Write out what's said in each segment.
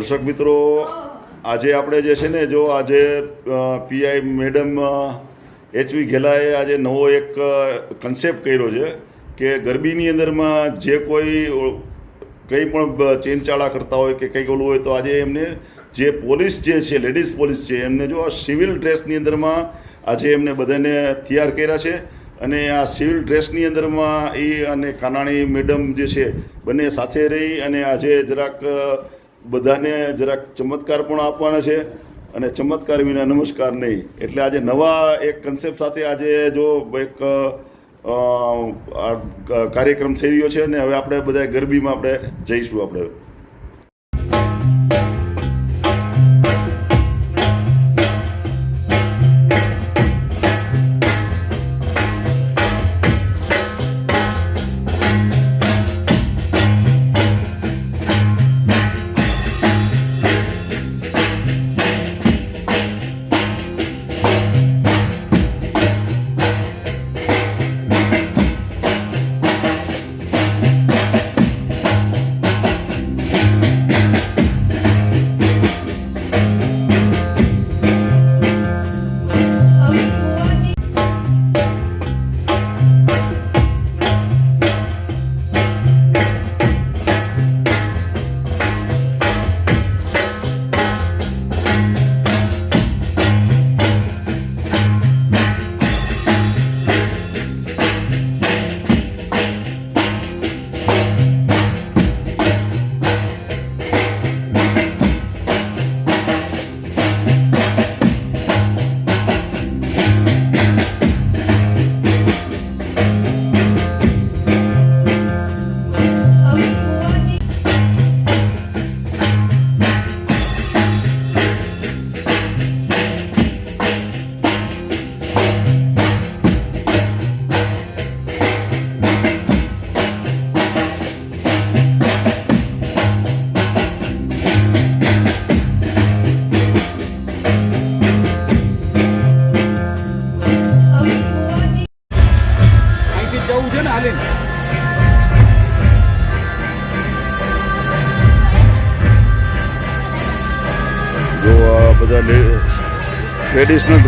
દર્શક મિત્રો, આજે આપણે જે છે ને, જો આજે પીઆઈ મેડમ એચવી ઘેલાએ આજે નવો એક કન્સેપ્ટ કર્યો છે કે ગરબીની અંદરમાં જે કોઈ કંઈ પણ ચેનચાળા કરતા હોય કે કંઈક ઓલું હોય, તો આજે એમને જે પોલીસ જે છે, લેડીઝ પોલીસ છે, એમને જો સિવિલ ડ્રેસની અંદરમાં આજે એમને બધાને તૈયાર કર્યા છે. અને આ સિવિલ ડ્રેસની અંદરમાં એ અને કાનાણી મેડમ જે છે, બંને સાથે રહી અને આજે જરાક બધાને જરાક ચમત્કાર પણ આપવાના છે અને ચમત્કાર વિના નમસ્કાર નહીં. એટલે આજે નવા એક કન્સેપ્ટ સાથે આજે જો એક કાર્યક્રમ થઈ રહ્યો છે અને હવે આપણે બધા ગરબીમાં આપણે જઈશું આપણે.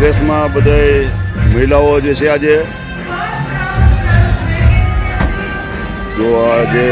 ટ્રેડિશનલ બધાય બધા મહિલાઓ જે છે આજે જો આ જે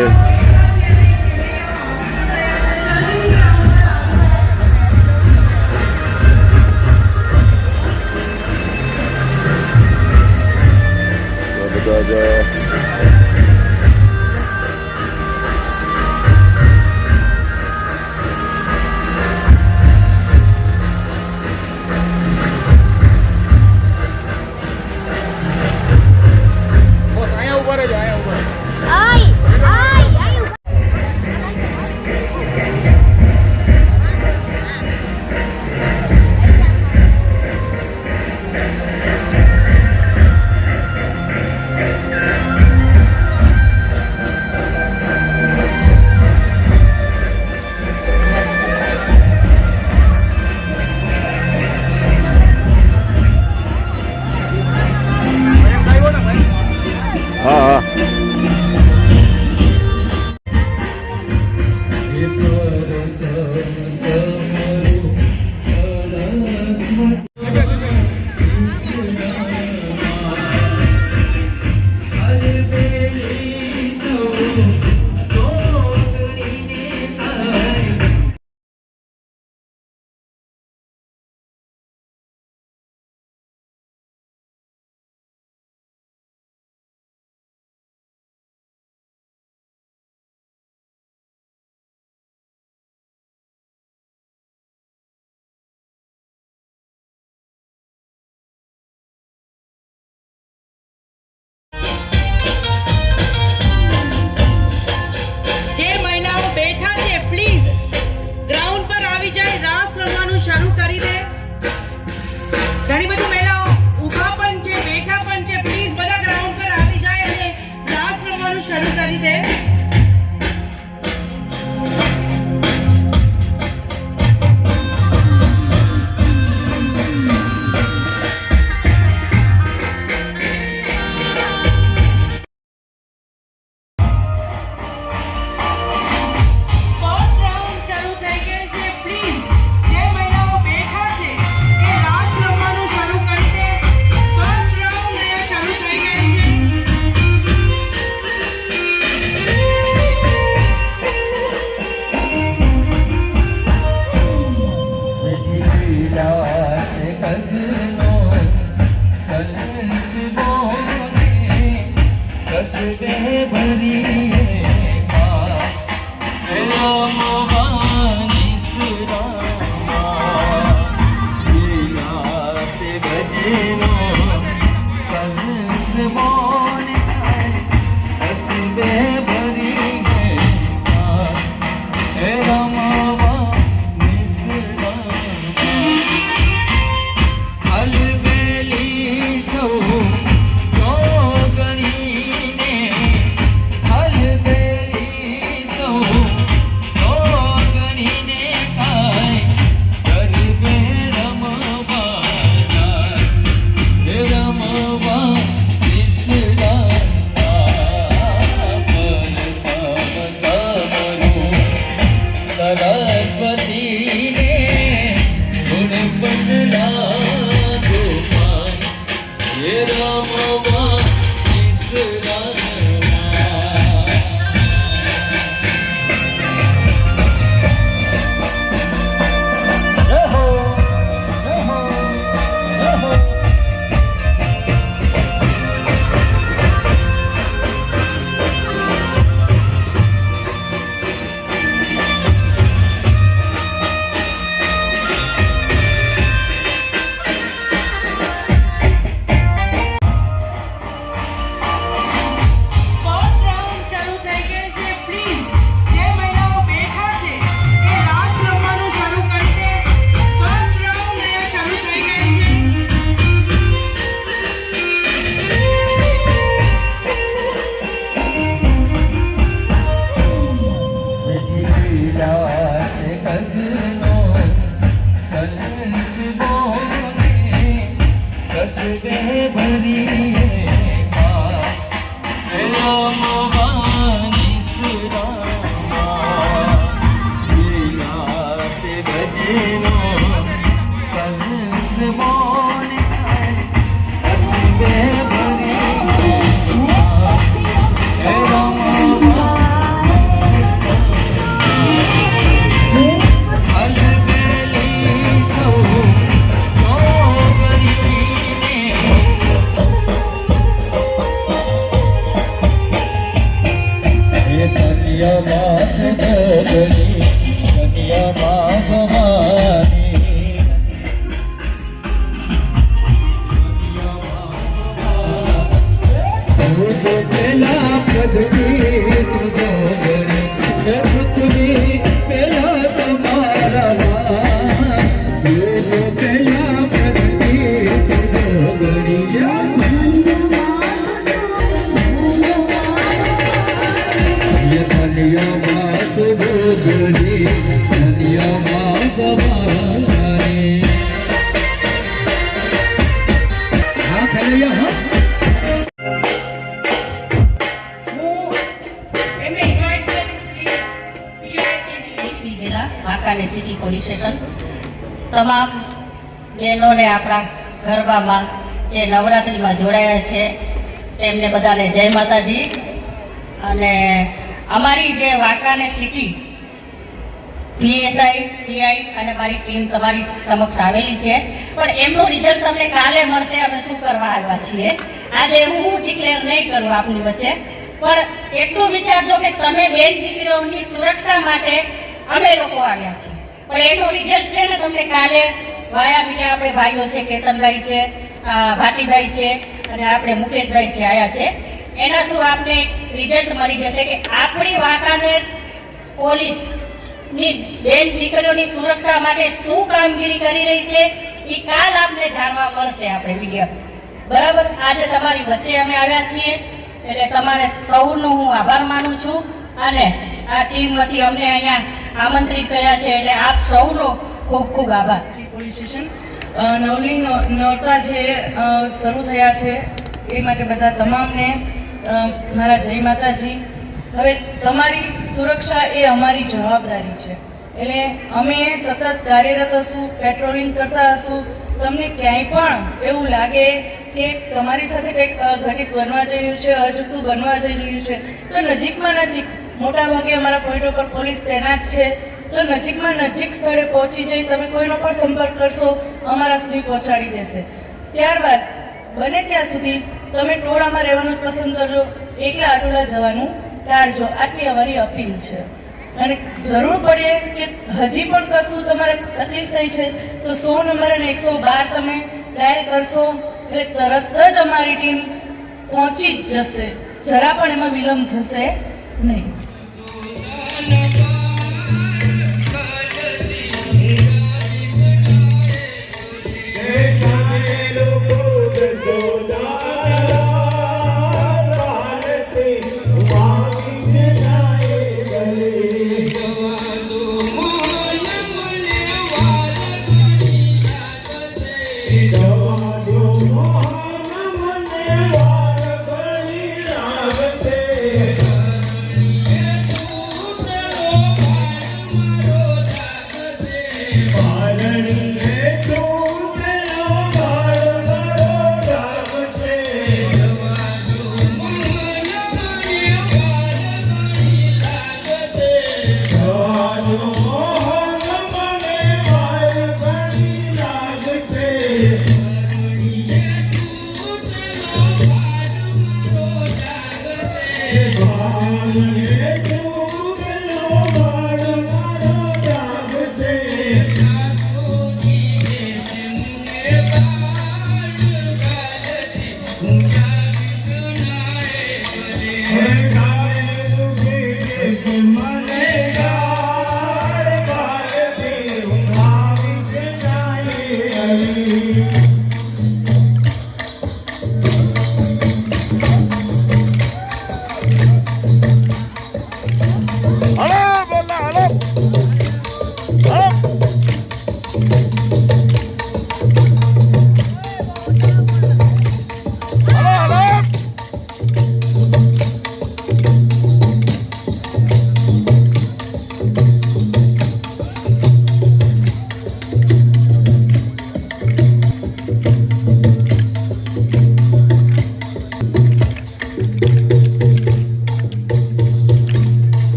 Sen Baby, baby. Wankaner city police station તમામ બહેનોને આપણા ગરબામાં જે નવરાત્રિમાં જોડાયા છે તેમને બધાને જય માતાજી અને અમારી જે વાંકાને સિટી પીએસઆઈ પીઆઈ અને મારી ટીમ તમારી સમક્ષ આવેલી છે. પણ એમનું રિઝલ્ટ તમને કાલે મળશે, અમે શું કરવા આવ્યા છીએ. આજે હું ડિક્લેર નહીં કરું આપની વચ્ચે. પણ એટલું વિચારજો કે તમે બેન દીકરીઓની સુરક્ષા માટે અમે લોકો આવ્યા છીએ. પણ એનું રિઝલ્ટ છે ને તમને કાલે વાયા બીજા આપણે ભાઈઓ છે, કેતનભાઈ છે ભાટીભાઈ છે અને આપણે મુકેશભાઈ છે, આયા છે. એના થ્રુ આપણે રિઝલ્ટ મળી જશે કે આપણી વાતાને પોલીસ બેન દીકરીઓની સુરક્ષા માટે શું કામગીરી કરી રહી છે એ કાલ આપને જાણવા મળશે આપણે વીડિયો. બરાબર? આજે તમારી વચ્ચે અમે આવ્યા છીએ, એટલે તમારે સૌનો હું આભાર માનું છું. અને આ ટીમ વતી અમને અહીંયા આમંત્રિત કર્યા છે, એટલે આપ સૌનો ખૂબ ખૂબ આભાર. Police station. નવલી નોરતા જે શરૂ થયા છે, એ માટે બધા તમામને મારા જય માતાજી હવે તમારી સુરક્ષા એ અમારી જવાબદારી છે. એટલે અમે સતત કાર્યરત હશું પેટ્રોલિંગ કરતા હશું. તમને ક્યાંય પણ એવું લાગે કે તમારી સાથે કંઈક ઘટિત બનવા જઈ રહ્યું છે અજુકતું બનવા જઈ રહ્યું છે, તો નજીકમાં નજીક, મોટા ભાગે અમારા પોઈન્ટો પર પોલીસ તૈનાત છે. તો નજીકમાં નજીક સ્થળે પહોંચી જઈ તમે કોઈનો પણ સંપર્ક કરશો, અમારા સુધી પહોંચાડી દેશે. ત્યારબાદ બને ત્યાં સુધી તમે ટોળામાં રહેવાનું પસંદ કરજો. એકલા આટોલા જવાનું ટાળજો આટલી અમારી અપીલ છે. અને જરૂર પડે કે હજી પણ કશું તમારે તકલીફ થઈ છે, તો સો નંબર અને એકસો બાર તમે ડાયલ કરશો, એટલે તરત જ અમારી ટીમ પહોંચી જ જશે. જરા પણ એમાં વિલંબ થશે નહીં.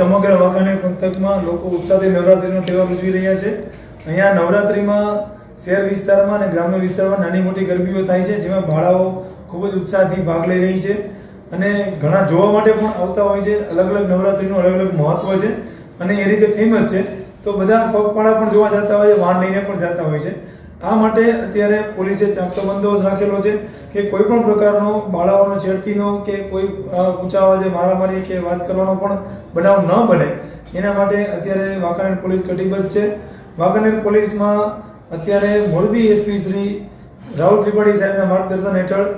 સમગ્ર વાંકાનેર પંથકમાં લોકો ઉત્સાહથી નવરાત્રિનો તહેવાર ઉજવી રહ્યા છે. અહીંયા નવરાત્રિમાં શહેર વિસ્તારમાં અને ગ્રામ્ય વિસ્તારમાં નાની મોટી ગરબીઓ થાય છે, જેમાં બાળાઓ ખૂબ જ ઉત્સાહથી ભાગ લઈ રહી છે. અને ઘણા જોવા માટે પણ આવતા હોય છે. અલગ અલગ નવરાત્રિનું અલગ અલગ મહત્ત્વ છે અને એ રીતે ફેમસ છે. તો બધા પગપાળા પણ જોવા જતા હોય છે વાહન લઈને પણ જતા હોય છે. આ માટે અત્યારે પોલીસે ચાંપતો બંદોબસ્ત રાખેલો છે કે કોઈ પણ પ્રકારનો બાળાઓનો છેડતીનો કે કોઈ ઊંચા અવાજે મારામારી કે વાત કરવાનો પણ બનાવ ન બને. એના માટે અત્યારે વાંકાનેર પોલીસ કટિબદ્ધ છે. વાંકાનેર પોલીસમાં અત્યારે મોરબી એસપી શ્રી રાહુલ ત્રિપાઠી સાહેબના માર્ગદર્શન હેઠળ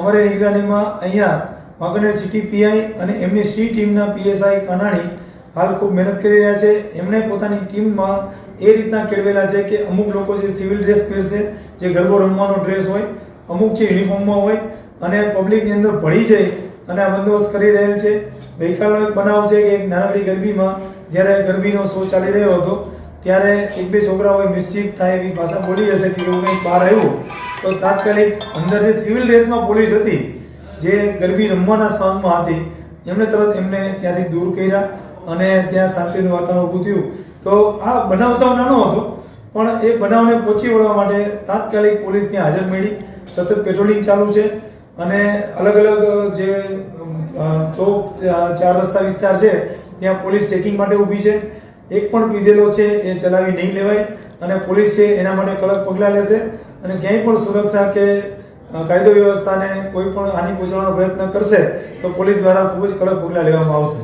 અમારી નિગરાનીમાં અહીંયા વાંકાનેર સિટી પીઆઈ અને એમની સી ટીમના પીએસઆઈ કાનાણી હાલ ખૂબ મહેનત કરી રહ્યા છે. એમણે પોતાની ટીમમાં એ રીતના કેળવેલા છે કે અમુક લોકો જે સિવિલ ડ્રેસ પહેરશે, જે ગરબો રમવાનો ડ્રેસ હોય, અમુક જે યુનિફોર્મમાં હોય, અને પબ્લિકની અંદર ભળી જાય અને આ બંદોબસ્ત કરી રહેલ છે. ગઈકાલનો એક બનાવ છે કે એક નાનકડી ગરબીમાં જ્યારે ગરબીનો શો ચાલી રહ્યો હતો, ત્યારે એક બે છોકરાઓએ મિસચીફ થાય એવી ભાષા બોલી હશે, કે એવું કંઈક બહાર આવ્યું. તો તાત્કાલિક અંદર જે સિવિલ ડ્રેસમાં પોલીસ હતી, જે ગરબી રમવાના સોંગમાં હતી એમણે તરત એમને ત્યાંથી દૂર કર્યા અને ત્યાં શાંતિનું વાતાવરણ ઊભું થયું. તો આ બનાવ સાવ નાનો હતો, પણ એ બનાવને પહોંચી વળવા માટે તાત્કાલિક પોલીસ ત્યાં હાજર મળી. સતત પેટ્રોલિંગ ચાલુ છે અને અલગ અલગ જે ચોક ચાર રસ્તા વિસ્તાર છે, ત્યાં પોલીસ ચેકિંગ માટે ઊભી છે. એક પણ પીધેલો છે, એ ચલાવી નહીં લેવાય અને પોલીસ છે, એના માટે કડક પગલાં લેશે અને ક્યાંય પણ સુરક્ષા કે કાયદો વ્યવસ્થાને કોઈ પણ હાનિ પહોંચાડવાનો પ્રયત્ન કરશે, તો પોલીસ દ્વારા ખૂબ જ કડક પગલાં લેવામાં આવશે.